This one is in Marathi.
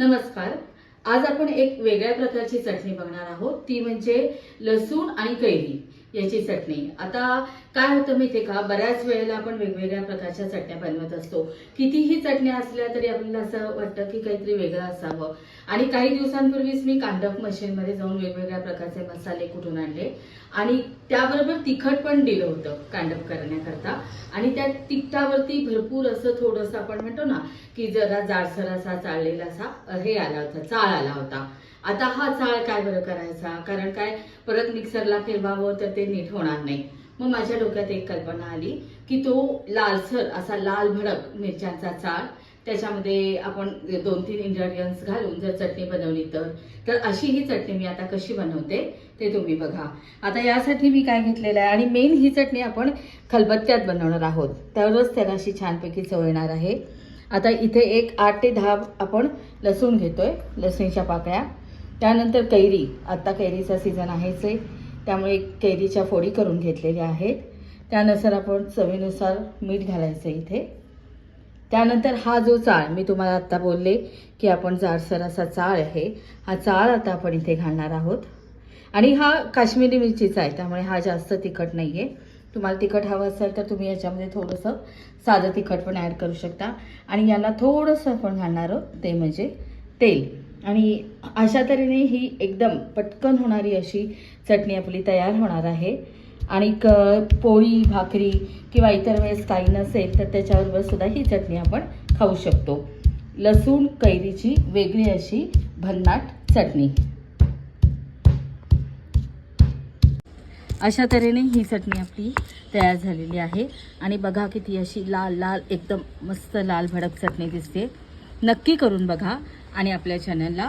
नमस्कार. आज आपण एक वेगळ्या प्रकारची चटणी बघणार आहोत. ती म्हणजे लसूण आणि कैरी. याची चटणी. आता काय होतं माहितीये का? बऱ्याच वेळेला आपण वेगवेगळ्या प्रकारच्या चटण्या बनवत असतो. कितीही चटण्या असल्या तरी आपल्याला असं वाटतं की काहीतरी वेगळं असावं. आणि काही दिवसांपूर्वीच मी कांडप मशीनमध्ये जाऊन वेगवेगळ्या प्रकारचे मसाले कुठून आणले. आणि त्याबरोबर तिखट पण दिलं होतं कांडप करण्याकरता. आणि त्या तिखटावरती भरपूर असं थोडंसं आपण म्हणतो ना की जरा जाडसर असा चाळलेला असा हे आला होता चाळ आला होता. आता हा चाळ काय बरं करायचा? कारण काय? परत मिक्सरला फिरवावं तर ते नीट होणार नाही. मग माझ्या डोक्यात एक कल्पना आली की तो लालसर असा लाल भडक मिरच्यांचा चाळ त्याच्यामध्ये आपण दोन तीन इंग्रेडियंट्स घालून जर चटणी बनवली तर तर अशी ही चटणी मी आता कशी बनवते ते तुम्ही बघा. आता यासाठी मी काय घेतलेलं आहे आणि मेन ही चटणी आपण खलबत्त्यात बनवणार आहोत. तरच त्याला अशी छानपैकी चव येणार आहे. आता इथे एक आठ ते दहा आपण लसूण घेतोय लसणीच्या पाकळ्या. त्यानंतर कैरी. आत्ता कैरीचा सीझन आहेच आहे. त्यामुळे कैरीच्या फोडी करून घेतलेल्या आहेत. त्यानुसार आपण चवीनुसार मीठ घालायचं इथे. त्यानंतर हा जो चाळ मी तुम्हाला आत्ता बोलले की आपण जाडसर असा चाळ आहे. हा चाळ आता आपण इथे घालणार आहोत. आणि हा काश्मीरी मिरचीचा आहे त्यामुळे हा जास्त तिखट नाही आहे तुम्हाला तिखट हवं असेल तर तुम्ही याच्यामध्ये थोडंसं साधं तिखट पण ॲड करू शकता. आणि यांना थोडंसं आपण घालणार आहोत ते म्हणजे तेल. आणि अशा तऱ्हेने ही एकदम पटकन होणारी अशी चटणी आपली तयार होणार आहे. आणि क पोळी भाकरी किंवा इतर वेळेस काही नसेल तर त्याच्याबरोबर सुद्धा ही चटणी आपण खाऊ शकतो. लसूण कैरीची वेगळी अशी भन्नाट चटणी. अशा तऱ्हेने ही चटणी आपली तयार झालेली आहे. आणि बघा किती अशी लाल लाल एकदम मस्त लाल भडक चटणी दिसते. नक्की करून बघा आणि आपल्या चॅनलला